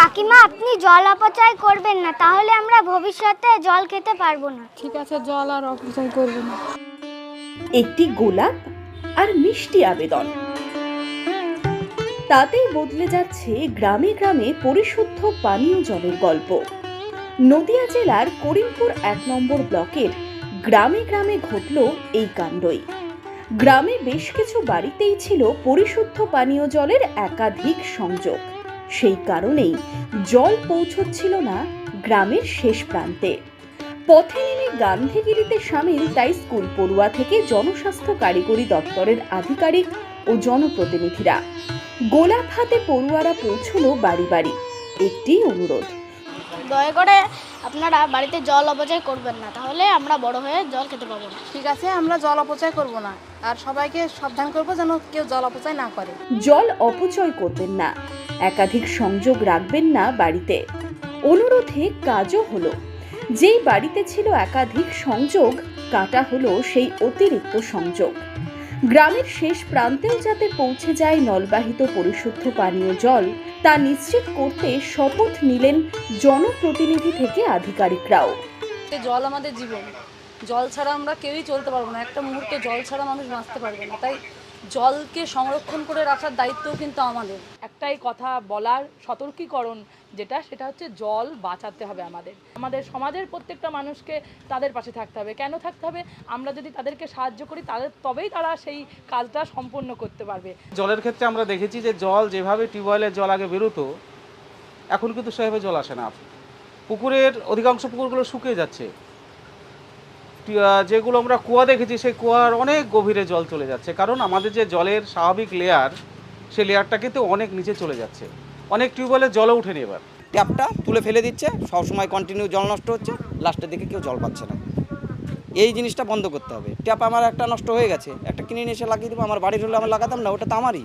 কাকিমা আপনি জল অপচয় করবেন না তাহলে আমরা ভবিষ্যতে জল খেতে পারব না। ঠিক আছে জল আর অপচয় করব না। একটি গোলাপ আর মিষ্টি আবেদন। তাতেই বদলে যাচ্ছে গ্রামে গ্রামে পরিশুদ্ধ পানীয় জলের গল্প। নদিয়া জেলার করিমপুর এক নম্বর ব্লকের গ্রামে গ্রামে ঘটল এই কাণ্ডই। গ্রামে বেশ কিছু বাড়িতেই ছিল পরিশুদ্ধ পানীয় জলের একাধিক সংযোগ। সেই কারণেই জল পৌঁছচ্ছিল না গ্রামের শেষ প্রান্তে। পথে নেমে গান্ধীগিরিতে সামিল তাই স্কুল পড়ুয়া থেকে জনস্বাস্থ্য কারিগরি দপ্তরের আধিকারিক ও জনপ্রতিনিধিরা। গোলাপ হাতে পড়ুয়ারা পৌঁছলো বাড়ি বাড়ি। একটি অনুরোধ। দয়া করে আপনারা বাড়িতে জল অপচয় করবেন না তাহলে আমরা বড় হয়ে জল খেতে পাবো না। ঠিক আছে আমরা জল অপচয় করব না। আর সবাইকে সাবধান করব যেন কেউ জল অপচয় না করে। জল অপচয় করবেন না। একাধিক সংযোগ রাখবেন না বাড়িতে। অনুরোধে কাজও হলো। যেই বাড়িতে ছিল একাধিক সংযোগ, কাটা হলো সেই অতিরিক্ত সংযোগ। গ্রামের শেষ প্রান্তেও যাতে পৌঁছে যায় নলবাহিত পরিশুদ্ধ পানীয় জল, তা নিশ্চিত করতে শপথ নিলেন জনপ্রতিনিধি থেকে আধিকারিকরাও। জল আমাদের জীবন। জল ছাড়া আমরা কেউই চলতে পারব না। একটা মুহূর্ত জল ছাড়া মানুষ বাঁচতে পারবে না। তাই জলকে সংরক্ষণ করে রাখার দায়িত্বও কিন্তু আমাদের। একটাই কথা বলার সতর্কীকরণ যেটা, সেটা হচ্ছে জল বাঁচাতে হবে আমাদের। আমাদের সমাজের প্রত্যেকটা মানুষকে তাদের পাশে থাকতে হবে। কেন থাকতে হবে? আমরা যদি তাদেরকে সাহায্য করি, তাদের, তবেই তারা সেই কাজটা সম্পন্ন করতে পারবে। জলের ক্ষেত্রে আমরা দেখেছি যে জল যেভাবে টিউবওয়েলের জল আগে বেরোতো, এখন কিন্তু সেভাবে জল আসে না। পুকুরের অধিকাংশ পুকুরগুলো শুকিয়ে যাচ্ছে। যেগুলো আমরা কুয়া দেখেছি, সেই কুয়ার অনেক গভীরে জল চলে যাচ্ছে। কারণ আমাদের যে জলের স্বাভাবিক লেয়ার সেই লেয়ারটা কিন্তু অনেক নিচে চলে যাচ্ছে। অনেক টিউবওয়েলের জলও উঠেনি এবার। ট্যাপটা তুলে ফেলে দিচ্ছে সব সময় কন্টিনিউ জল নষ্ট হচ্ছে লাস্টের দিকে কেউ জল পাচ্ছে না। এই জিনিসটা বন্ধ করতে হবে। ট্যাপ আমার একটা নষ্ট হয়ে গেছে, একটা কিনে নিয়ে এসে লাগিয়ে দেবো, আমার বাড়ির হলে আমার লাগাতাম না, ওটা তো আমারই।